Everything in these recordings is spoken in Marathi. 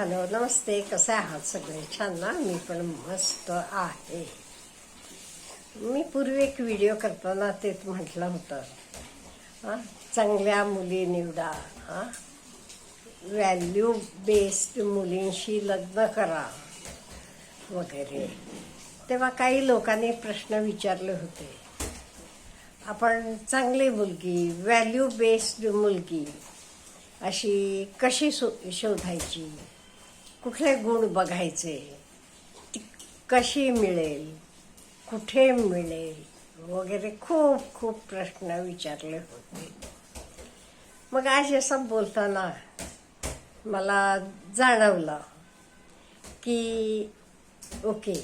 हॅलो नमस्ते कसे आहात सगळे छान ना मी पण मस्त आहे मी पूर्वी एक व्हिडिओ करताना तेच म्हटलं होतं हां चांगल्या मुली निवडा हां व्हॅल्यू बेस्ड मुलींशी लग्न करा वगैरे तेव्हा काही लोकांनी प्रश्न विचारले होते आपण चांगली मुलगी व्हॅल्यू बेस्ड मुलगी अशी कशी शो शोधायची कुठले गुण बघायचे? ती कशी मिळेल? कुठे मिळेल? वगैरे खूप खूप प्रश्न विचारले होते. मग आज असं बोलताना मला जाणवलं की ओके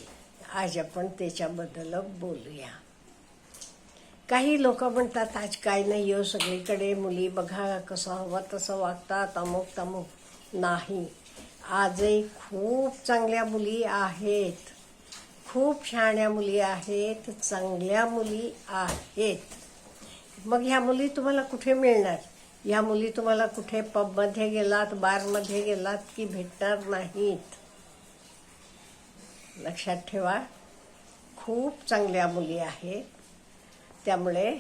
आज आपण त्याच्याबद्दल बोलूया. काही लोक म्हणतात आज काय नाही हो सगळीकडे मुली बघा कसं हवं तसं वागतात अमुक तमुक नाही. आजही खूप चांगल्या मुली आहेत. खूप शहाण्या मुली आहेत चांगल्या मुली आहेत. मग ह्या मुली तुम्हाला कुठे मिळणार? ह्या मुली तुम्हाला कुठे पबमध्ये गेलात बारमध्ये गेलात की भेटणार नाहीत? लक्षात ठेवा. खूप चांगल्या मुली आहेत. त्यामुळे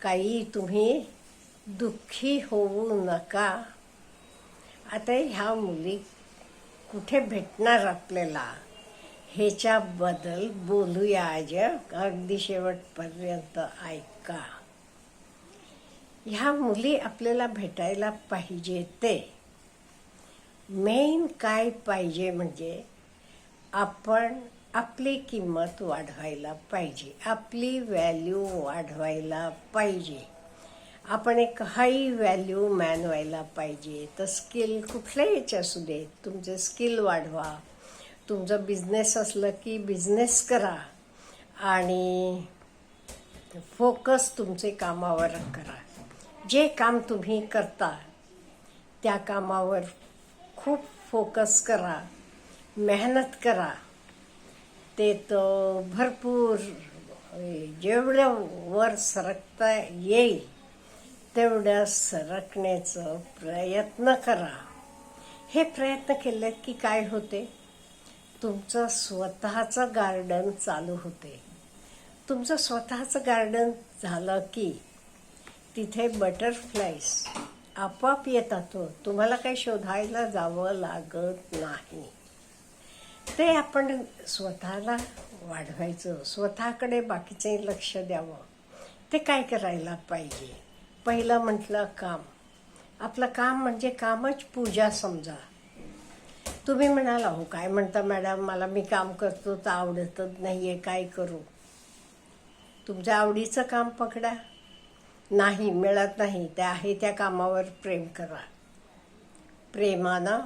काही तुम्ही दुःखी होऊ नका. आता ह्या मुली कुठे भेटणार आपल्याला? ह्याच्याबद्दल बोलूया आज अगदी शेवटपर्यंत ऐका. ह्या मुली आपल्याला भेटायला पाहिजे ते. मेन काय पाहिजे म्हणजे आपण आपली किंमत वाढवायला पाहिजे आपली व्हॅल्यू वाढवायला पाहिजे. आपण एक हाय व्हॅल्यू मॅन व्हायला पाहिजे. तर स्किल कुठल्याहीच असू दे. तुमचे स्किल वाढवा. तुमचं बिझनेस असलं की बिझनेस करा. आणि फोकस तुमचे कामावर करा. जे काम तुम्ही करता त्या कामावर खूप फोकस करा. मेहनत करा. ते तर भरपूर जेवढं वर सरकता येईल तेवढं सरकण्याचं प्रयत्न करा. हे प्रयत्न केले की काय होते? तुमचं स्वतःचं गार्डन चालू होते. तुमचं स्वतःचं गार्डन झालं की तिथे बटरफ्लाईज आपोआप येतात हो. तुम्हाला काही शोधायला जावं लागत नाही. ते आपण स्वतःला वाढवायचं स्वतःकडे बाकीचे लक्ष द्यावं. ते काय करायला पाहिजे? पहिलं म्हटलं काम. आपलं काम म्हणजे कामच पूजा समजा. तुम्ही म्हणाल हो काय म्हणता मॅडम मला मी काम करतो तर आवडतच नाही आहे काय करू? तुमच्या आवडीचं काम पकडा. नाही मिळत नाही त्या आहे त्या कामावर प्रेम करा. प्रेमानं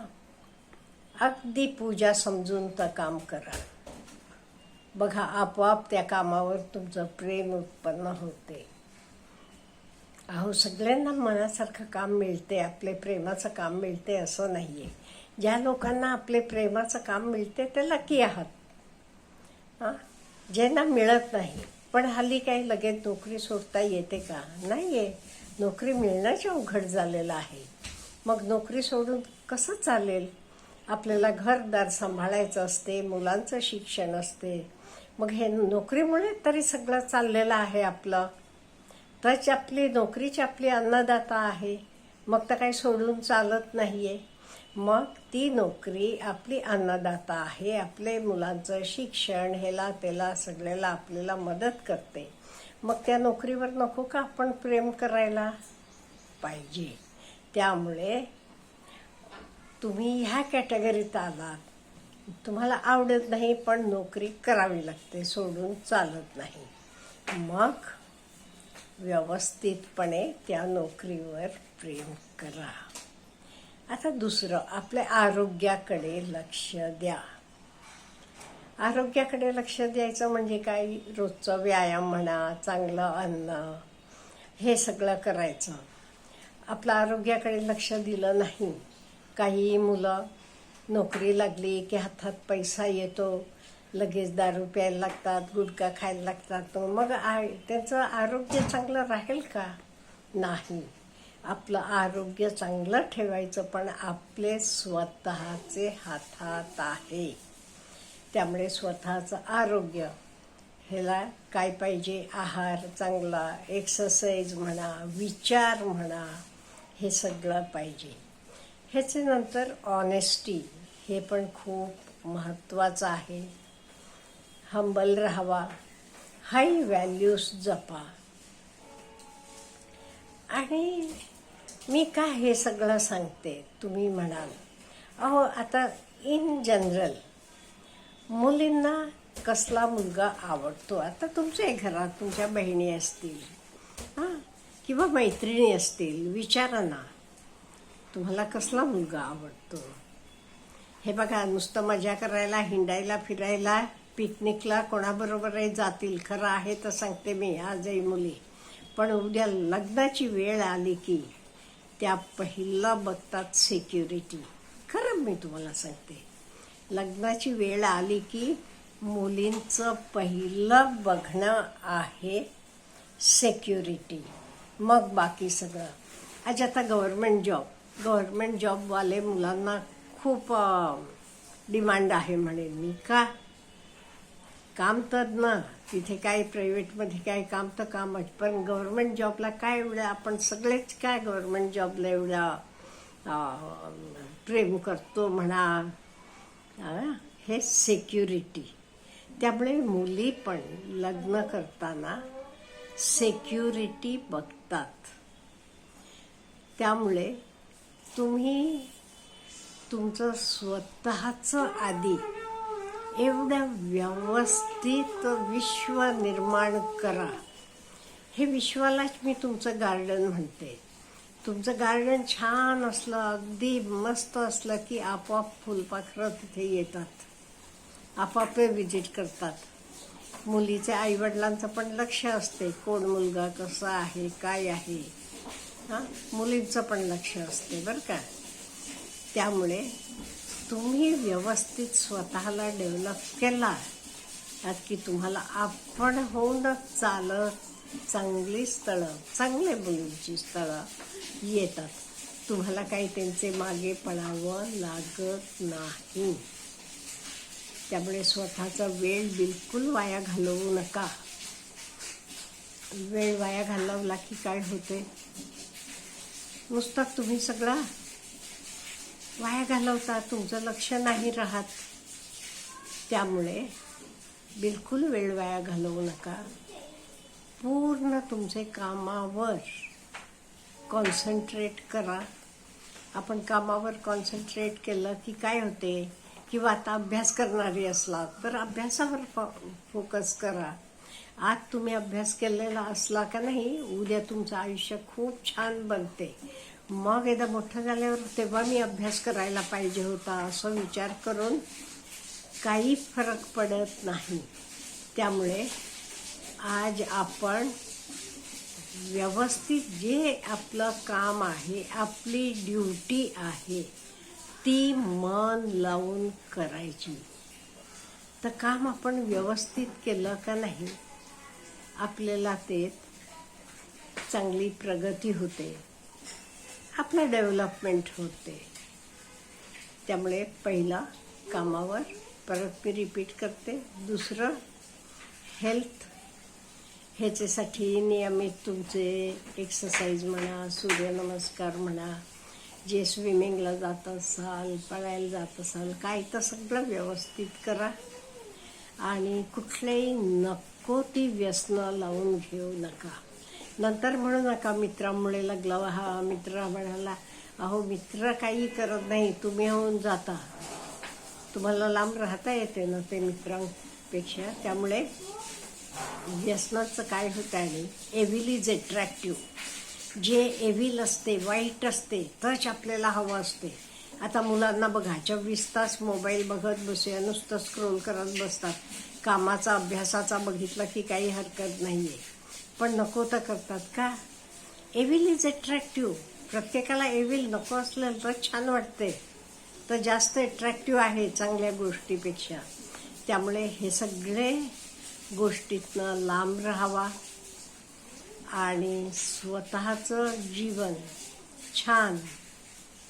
अगदी पूजा समजून तर काम करा. बघा आपोआप त्या कामावर तुमचं प्रेम उत्पन्न होते. अहो सगळ्यांना मनासारखं काम मिळते आपले प्रेमाचं काम मिळते असं नाही आहे ज्या लोकांना आपले प्रेमाचं काम मिळते ते लकी आहात. हां? ज्यांना मिळत नाही. पण हल्ली काही लगेच नोकरी सोडता येते का? नाही आहे नोकरी मिळण्याचे अवघड झालेलं आहे. मग नोकरी सोडून कसं चालेल? आपल्याला घरदार सांभाळायचं असते मुलांचं शिक्षण असते. मग हे नोकरीमुळे तरी सगळं चाललेलं आहे आपलं. तच आपली नोकरीची आपली अन्नदाता आहे. मग तर काही सोडून चालत नाही आहे मग ती नोकरी आपली अन्नदाता आहे. आपले मुलांचं शिक्षण हेला त्याला सगळ्याला आपल्याला मदत करते. मग त्या नोकरीवर नको का आपण प्रेम करायला? पाहिजे. त्यामुळे तुम्ही ह्या कॅटेगरीत आलात. तुम्हाला आवडत नाही पण नोकरी करावी लागते सोडून चालत नाही. मग व्यवस्थितपणे त्या नोकरीवर प्रेम करा. आता दुसरं आपल्या आरोग्याकडे लक्ष द्या. आरोग्याकडे लक्ष द्यायचं म्हणजे काय? रोजचं व्यायाम म्हणा चांगलं अन्न हे सगळं करायचं. आपलं आरोग्याकडे लक्ष दिलं नाही. काही मुलं नोकरी लागली की हातात पैसा येतो लगेच दारू प्यायला लागतात गुटखा खायला लागतात. मग त्याचं त्यांचं आरोग्य चांगलं राहील का? नाही. आपलं आरोग्य चांगलं ठेवायचं पण आपले स्वतःचे हातात आहे. त्यामुळे स्वतःचं आरोग्य ह्याला काय पाहिजे? आहार चांगला एक्सरसाइज म्हणा विचार म्हणा हे सगळं पाहिजे. ह्याचे नंतर ऑनेस्टी हे पण खूप महत्त्वाचं आहे. हंबल राहावा. हाय व्हॅल्यूज जपा. आणि मी का हे सगळं सांगते तुम्ही म्हणाल. अहो आता इन जनरल मुलींना कसला मुलगा आवडतो? आता तुमच्या घरात तुमच्या बहिणी असतील हां? किंवा मैत्रिणी असतील विचारा ना तुम्हाला कसला मुलगा आवडतो? हे बघा नुसतं मजा करायला हिंडायला फिरायला पिकनिकला कोणाबरोबरही जातील खरं आहे तर सांगते मी आजही मुली. पण उद्या लग्नाची वेळ आली की त्या पहिला बघतात सिक्युरिटी खरं मी तुम्हाला सांगते. लग्नाची वेळ आली की मुलींचं पहिलं बघणं आहे सेक्युरिटी मग बाकी सगळं. आज आता गव्हर्मेंट जॉब गव्हर्मेंट जॉबवाले मुलांना खूप डिमांड आहे म्हणेन मी का काम तर ना तिथे काय प्रायव्हेटमध्ये काय काम तर कामच. पण गव्हर्मेंट जॉबला काय एवढं आपण सगळेच काय गव्हर्मेंट जॉबला एवढ्या प्रेम करतो म्हणा. हे सेक्युरिटी त्यामुळे मुली पण लग्न करताना सेक्युरिटी बघतात. त्यामुळे तुम्ही तुमचं स्वतःचं आधी एवढं व्यवस्थित विश्व निर्माण करा. हे विश्वालाच मी तुमचं गार्डन म्हणते. तुमचं गार्डन छान असलं अगदी मस्त असलं की आपोआप फुलपाखरं तिथे येतात. आपापे विजिट करतात. मुलीच्या आईवडिलांचं पण लक्ष असते कोण मुलगा कसा आहे काय आहे. हां? मुलींचं पण लक्ष असते बरं का? त्यामुळे तुम्ही व्यवस्थित स्वतःला डेव्हलप केला की तुम्हाला आपण होऊनच चालत चांगली स्थळं चांगले मुलींची स्थळं येतात. तुम्हाला काही त्यांचे मागे पडावं लागत नाही. त्यामुळे स्वतःचा वेळ बिलकुल वाया घालवू नका. वेळ वाया घालवला की काय होते नुसतं तुम्ही सगळा वाया घालवता तुमचं लक्ष नाही राहत. त्यामुळे बिलकुल वेळ वाया घालवू नका. पूर्ण तुमचे कामावर कॉन्सन्ट्रेट करा. आपण कामावर कॉन्सन्ट्रेट केलं की काय होते? किंवा आता अभ्यास करणारी असला तर अभ्यासावर फो- फोकस करा. आज तुम्ही अभ्यास केलेला असला का नाही उद्या तुमचं आयुष्य खूप छान बनते. मग एकदा मोठं झाल्यावर तेव्हा मी अभ्यास करायला पाहिजे होता असं विचार करून काही फरक पडत नाही. त्यामुळे आज आपण व्यवस्थित जे आपलं काम आहे आपली ड्युटी आहे ती मन लावून करायची. तर काम आपण व्यवस्थित केलं का नाही आपल्याला ते चांगली प्रगती होते. आपलं डेव्हलपमेंट होते. त्यामुळे पहिला कामावर परत मी रिपीट करते. दुसरं हेल्थ ह्याच्यासाठी नियमित तुमचे एक्सरसाइज म्हणा सूर्यनमस्कार म्हणा जे स्विमिंगला जात असाल पळायला जात असाल काय तर सगळं व्यवस्थित करा. आणि कुठलेही नको ती व्यसनं लावून घेऊ नका. नंतर म्हणू नका मित्रामुळे लागला हा मित्र म्हणाला अहो मित्र काही करत नाही तुम्ही होऊन जाता. तुम्हाला लांब राहता येते ना ते मित्रांपेक्षा. त्यामुळे व्यसनाचं काय होतं आहे एव्हिल इज अट्रॅक्टिव्ह जे एव्हिल असते वाईट असते तच आपल्याला हवं असते. आता मुलांना बघा चोवीस तास मोबाईल बघत बसूया नुसतं स्क्रोल करत बसतात. कामाचा अभ्यासाचा बघितला की काही हरकत नाही आहे पण नको तर करतात का? एव्हिल इज अट्रॅक्टिव्ह प्रत्येकाला एव्हिल नको असलं तर छान वाटते. तर जास्त अट्रॅक्टिव्ह आहे चांगल्या गोष्टीपेक्षा. त्यामुळे हे सगळे गोष्टीतनं लांब राहावा आणि स्वतःचं जीवन छान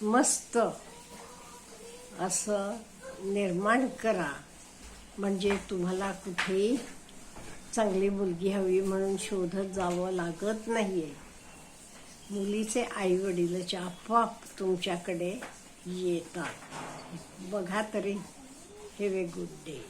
मस्त असं निर्माण करा. म्हणजे तुम्हाला कुठेही चांगली मुलगी हवी म्हणून शोधत जावं लागत नाहीये. मुलीचे आई आपोआप तुमच्याकडे येतात. बघा तरी हे वे गुड डे.